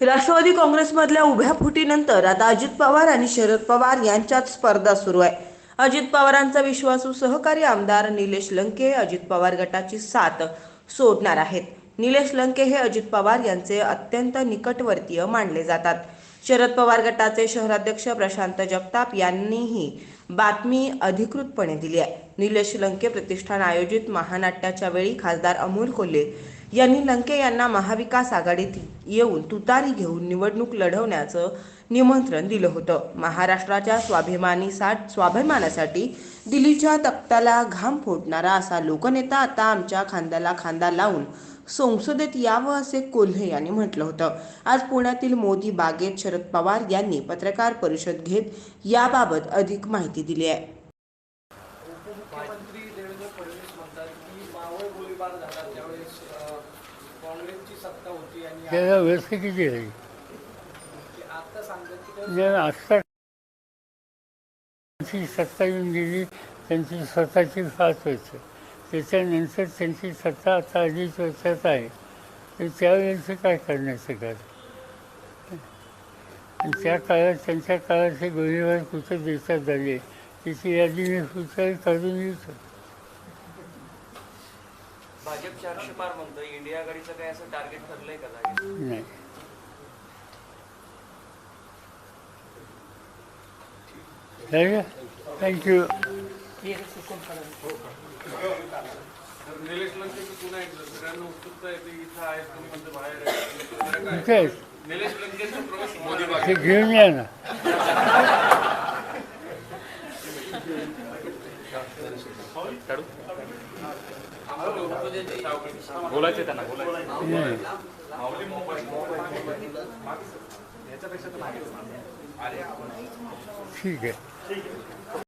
राष्ट्रवादी काँग्रेसमधल्या उभ्या फुटीनंतर आता अजित पवार आणि शरद पवार यांच्यात स्पर्धा सुरू आहे. अजित पवारांचा विश्वासू सहकारी आमदार निलेश लंके अजित पवार गटाची साथ सोडणार आहेत. निलेश लंके हे अजित पवार यांचे अत्यंत निकटवर्तीय मानले जातात. शरद पवार गटाचे शहराध्यक्ष प्रशांत जगताप यांनीही बातमी अधिकृतपणे दिली आहे. निलेश लंके प्रतिष्ठान आयोजित महानाट्याच्या वेळी खासदार अमोल कोल्हे यांनी लंके यांना महाविकास आघाडीत येऊन तुतारी घेऊन निवडणूक लढवण्याचं निमंत्रण दिलं होतं. महाराष्ट्राच्या स्वाभिमानी स्वाभिमानासाठी दिल्लीच्या तख्ताला घाम फोडणारा असा लोकनेता आता आमच्या खांद्याला खांदा लावून संसदेत यावं असे कोल्हे यांनी म्हटलं होतं. आज पुण्यातील मोदी बागेत शरद पवार यांनी पत्रकार परिषद घेत याबाबत अधिक माहिती दिली आहे. काँग्रेसची सत्ता होती आणि त्याला व्यस्त किती आहे? आता सांगतात की त्या- आत्ता त्यांची सत्ता येऊन गेली त्यांची स्वतःची पाच वर्ष त्याच्यानंतर त्यांची सत्ता आता अडीच वर्षात आहे. तर त्यावेळेचं काय करण्याचं काय आणि त्या काळात त्यांच्या काळाचे गोळीबार कुठं देशात झाले? त्याची यादी मी सुद्धा करून येतो भाजप चारशे पार म्हणतोय. इंडिया आघाडीचं काय असं टार्गेट ठरलंय का नाही. थँक्यू निलेश लंकेचं पुन्हा एकदा सगळ्यांना उत्सुकता येते इथं आहेत म्हणतं बाहेर आहेत. काय. निलेश लंकेचा प्रवेश मोदी ते घेऊन या ना बोलायचं त्यांना बोलायचे ठीक आहे.